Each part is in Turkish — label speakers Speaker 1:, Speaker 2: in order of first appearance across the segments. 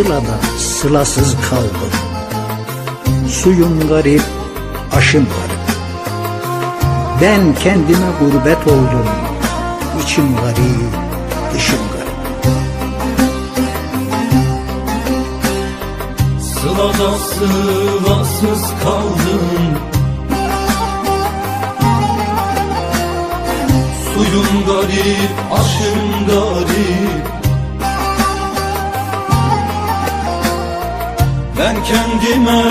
Speaker 1: Sılada sılasız kaldım. Suyum garip, aşım garip. Ben kendime gurbet oldum. İçim garip, dışım garip.
Speaker 2: Sılada sılasız kaldım. Suyum garip, aşım garip Ben kendime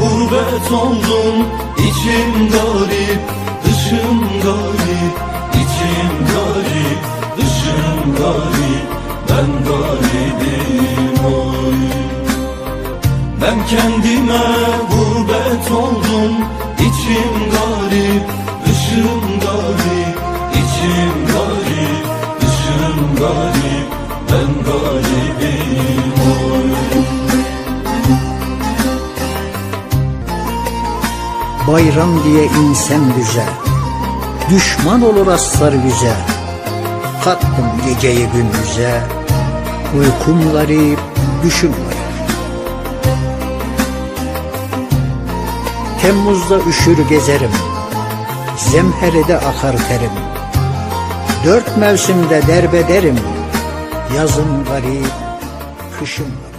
Speaker 2: gurbet oldum İçim garip, dışım garip İçim garip, dışım garip Ben garibim oy. Ben kendime gurbet oldum İçim garip, dışım garip İçim garip, dışım garip Ben garibim oy
Speaker 1: Bayram diye insem güzel. Düşman olur aslar güzel. Kattım geceyi gündüze. Uykum garip, düşüm garip Temmuzda üşür gezerim. Zemherede akar terim. Dört mevsimde derbederim. Yazım garip, kışım garip